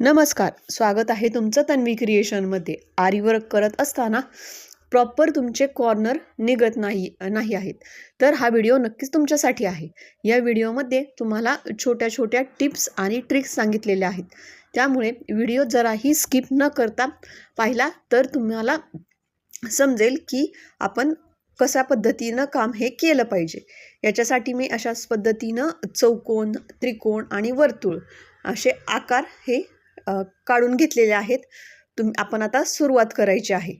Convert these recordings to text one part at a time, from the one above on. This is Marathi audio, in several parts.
नमस्कार स्वागत आहे तुमचं तन्वी क्रिएशनमध्ये. आरीवर्क करत असताना प्रॉपर तुमचे कॉर्नर निघत नाही नाही आहेत. तर हा व्हिडिओ नक्कीच तुमच्यासाठी आहे. या व्हिडिओमध्ये तुम्हाला छोट्या छोट्या टिप्स आणि ट्रिक्स सांगितलेल्या आहेत. त्यामुळे व्हिडिओ जराही स्किप न करता पाहिला तर तुम्हाला समजेल की आपण कशा पद्धतीनं काम हे केलं पाहिजे. याच्यासाठी मी अशाच पद्धतीनं चौकोन त्रिकोण आणि वर्तुळ असे आकार हे काढून घेतलेले आहेत. तुम आपण आता सुरुवात करायची आहे.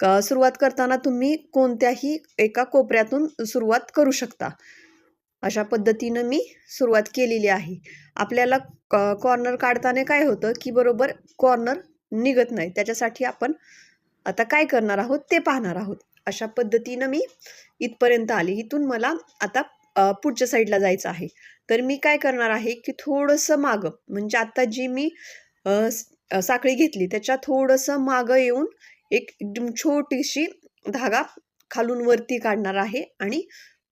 क सुरुवात करताना तुम्ही कोणत्याही एका कोपऱ्यातून सुरुवात करू शकता. अशा पद्धतीनं मी सुरुवात केलेली आहे. आपल्याला कॉर्नर काढताना काय होतं की बरोबर कॉर्नर निघत नाही. त्याच्यासाठी आपण आता काय करणार आहोत ते पाहणार आहोत. अशा पद्धतीनं मी इथपर्यंत आले. इथून मला आता पुढच्या साईडला जायचं आहे. तर मी काय करणार आहे की थोडंसं मागं म्हणजे आत्ता जी मी साखळी घेतली. त्याच्या थोडंसं मागं येऊन एक एकदम छोटीशी धागा खालून वरती काढणार आहे आणि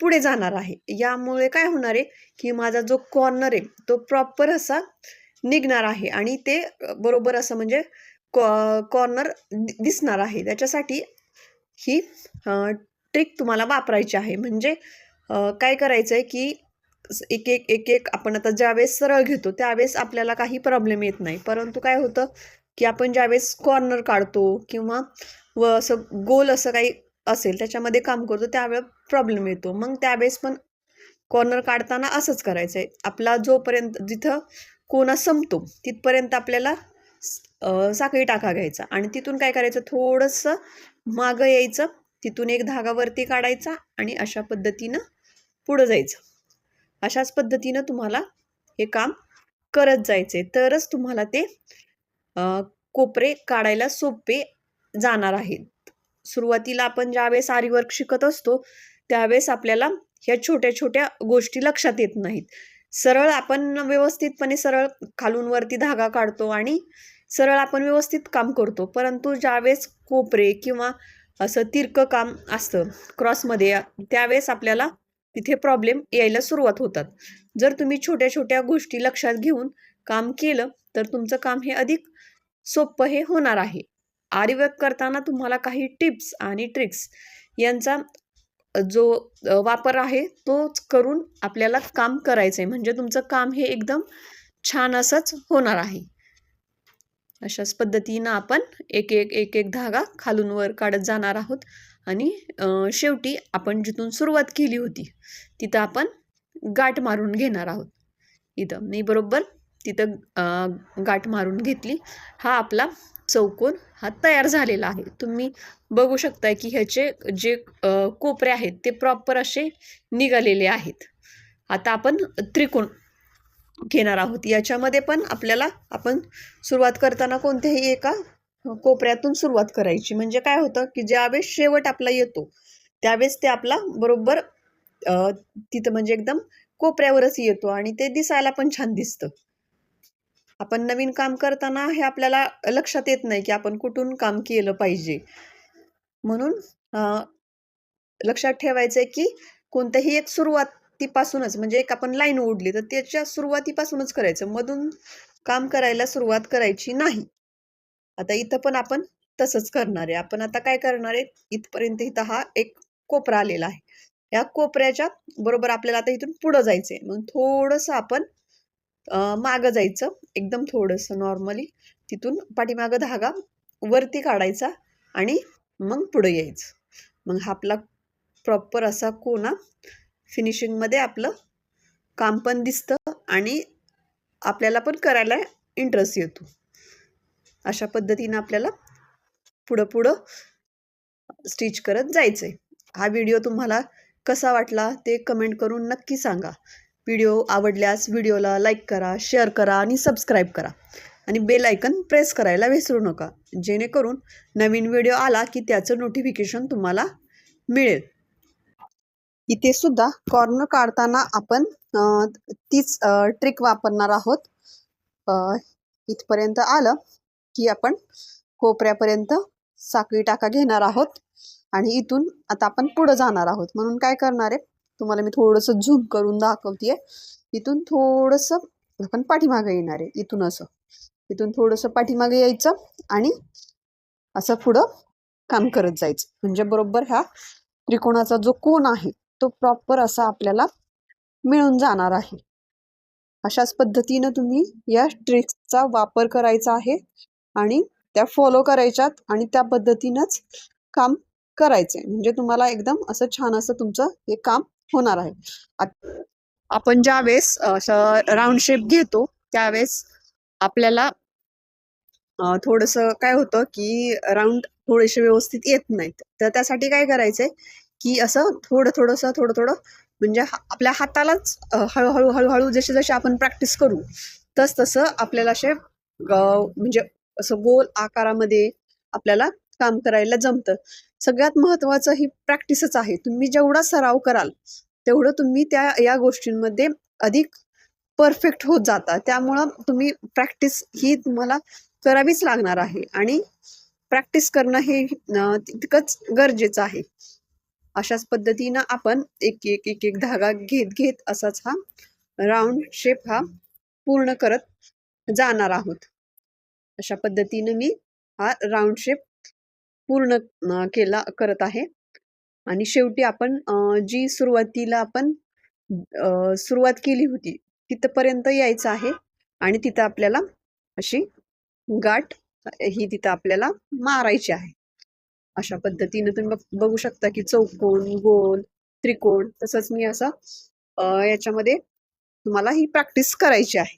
पुढे जाणार आहे. यामुळे काय होणार आहे की माझा जो कॉर्नर आहे तो प्रॉपर असा निघणार आहे आणि ते बरोबर असं म्हणजे कॉ कॉर्नर दिसणार आहे. त्याच्यासाठी ही ट्रिक तुम्हाला वापरायची आहे. म्हणजे काय करायचं आहे की एक एक एक एक आपण आता ज्यावेळेस सरळ घेतो त्यावेळेस आपल्याला काही प्रॉब्लेम येत नाही. परंतु काय होतं की आपण ज्यावेळेस कॉर्नर काढतो किंवा व असं गोल असं काही असेल त्याच्यामध्ये काम करतो त्यावेळेस प्रॉब्लेम येतो. मग त्यावेळेस पण कॉर्नर काढताना असंच करायचं आहे आपला जोपर्यंत जिथं कोणा संपतो तिथपर्यंत आपल्याला साखळी टाका घ्यायचा. आणि तिथून काय करायचं? थोडंसं मागं यायचं तिथून एक धागा वरती काढायचा आणि अशा पद्धतीनं पुढं जायचं. अशाच पद्धतीनं तुम्हाला हे काम करत जायचे तरच तुम्हाला ते कोपरे काढायला सोपे जाणार आहेत. सुरुवातीला आपण ज्यावेळेस आरीवर्क शिकत असतो त्यावेळेस आपल्याला ह्या छोट्या छोट्या गोष्टी लक्षात येत नाहीत. सरळ आपण व्यवस्थितपणे सरळ खालून वरती धागा काढतो आणि सरळ आपण व्यवस्थित काम करतो. परंतु ज्यावेळेस कोपरे किंवा असं तिरकं काम असतं क्रॉसमध्ये त्यावेळेस आपल्याला तिथे प्रॉब्लेम यायला सुरुवात होतात. जर तुम्ही छोट्या छोट्या गोष्टी लक्षात घेऊन काम केलं तर तुमचं काम हे अधिक सोपं हे होणार आहे. आरीवर्क करताना तुम्हाला काही टिप्स आणि ट्रिक्स यांचा जो वापर आहे तोच करून आपल्याला काम करायचं आहे म्हणजे तुमचं काम हे एकदम छान असंच होणार आहे. अशाच पद्धतीनं आपण एक एक एक एक धागा खालून वर काढत जाणार आहोत. आणि शेवटी आपण जिथून सुरुवात केली होती तिथं आपण गाठ मारून घेणार आहोत. इथं मी बरोबर तिथं गाठ मारून घेतली. हा आपला चौकोन हा तयार झालेला आहे. तुम्ही बघू शकताय की ह्याचे जे कोपरे आहेत ते प्रॉपर असे निघालेले आहेत. आता आपण त्रिकोण घेणार आहोत. याच्यामध्ये पण आपल्याला आपण सुरुवात करताना कोणत्याही एका कोपऱ्यातून सुरुवात करायची. म्हणजे काय होतं की ज्यावेळेस शेवट आपला येतो त्यावेळेस ते आपला बरोबर तिथं म्हणजे एकदम कोपऱ्यावरच येतो आणि ते दिसायला पण छान दिसतं. आपण नवीन काम करताना हे आपल्याला लक्षात येत नाही की आपण कुठून काम केलं पाहिजे. म्हणून लक्षात ठेवायचं आहे की कोणत्याही एक सुरुवातीपासूनच म्हणजे एक आपण लाईन ओढली तर त्याच्या सुरुवातीपासूनच करायचं. मधून काम करायला सुरुवात करायची नाही. आता इथं पण आपण तसंच करणार आहे. आपण आता काय करणार आहे? इथपर्यंत इथं हा एक कोपरा आलेला आहे. या कोपऱ्याच्या बरोबर आपल्याला आता इथून पुढं जायचं आहे मग थोडंसं आपण मागं जायचं. एकदम थोडंसं नॉर्मली तिथून पाठीमागं धागा वरती काढायचा आणि मग पुढं यायचं. मग हा आपला प्रॉपर असा कोना फिनिशिंगमध्ये आपलं काम पण दिसतं आणि आपल्याला पण करायला इंटरेस्ट येतो. अशा पद्धतीनं आपल्याला पुढं पुढं स्टिच करत जायचं आहे हा व्हिडिओ तुम्हाला कसा वाटला ते कमेंट करून नक्की सांगा. व्हिडिओ आवडल्यास व्हिडिओला लाईक करा शेअर करा आणि सबस्क्राईब करा. आणि बेल आयकन प्रेस करायला विसरू नका. जेणेकरून नवीन व्हिडिओ आला की त्याचं नोटिफिकेशन तुम्हाला मिळेल. इथे सुद्धा कॉर्नर काढताना आपण तीच ट्रिक वापरणार आहोत. इथपर्यंत आलं. की आपण कोपऱ्यापर्यंत साखळी टाका घेणार आहोत. आणि इथून आता आपण पुढं जाणार आहोत. म्हणून काय करणार आहे? तुम्हाला मी थोडंसं झूम करून दाखवते इथून थोडंसं आपण पाठीमागं येणार आहे. इथून असं. इथून थोडंसं पाठीमागे यायचं आणि असं पुढं काम करत जायचं. म्हणजे बरोबर ह्या त्रिकोणाचा जो कोण आहे तो प्रॉपर असा आपल्याला मिळून जाणार आहे. अशाच पद्धतीनं तुम्ही या ट्रिक्सचा वापर करायचा आहे. आणि त्या फॉलो करायच्यात आणि त्या पद्धतीनंच काम करायचंय. म्हणजे तुम्हाला एकदम असं छान असं तुमचं हे काम होणार आहे. आपण ज्या वेळेस असं राऊंड शेप घेतो त्यावेळेस आपल्याला थोडस काय होतं की राऊंड थोडेसे व्यवस्थित येत नाहीत. तर त्यासाठी काय करायचंय की असं थोडं थोडंसं थोडं थोडं म्हणजे आपल्या हातालाच हळूहळू हळूहळू जसे जसे आपण प्रॅक्टिस करू तस तसं आपल्याला असे म्हणजे असं गोल आकारामध्ये आपल्याला काम करायला जमतं. सगळ्यात महत्वाचं ही प्रॅक्टिसच आहे. तुम्ही जेवढा सराव कराल तेवढं तुम्ही त्या या गोष्टींमध्ये अधिक परफेक्ट होत जाता. त्यामुळं तुम्ही प्रॅक्टिस ही तुम्हाला करावीच लागणार आहे. आणि प्रॅक्टिस करणं हे तितकंच गरजेचं आहे. अशाच पद्धतीनं आपण एक एक एक एक धागा घेत घेत असाच हा राऊंड शेप हा पूर्ण करत जाणार आहोत. अशा पद्धतीने मी हा राऊंड शेप पूर्ण केला करत आहे. आणि शेवटी आपण जी सुरुवातीला आपण सुरुवात केली होती तिथपर्यंत यायचं आहे. आणि तिथं आपल्याला अशी गाठ ही तिथं आपल्याला मारायची आहे. अशा पद्धतीने तुम्ही बघ- बघू शकता की चौकोन गोल त्रिकोण तसंच मी असं याच्यामध्ये तुम्हाला ही प्रॅक्टिस करायची आहे.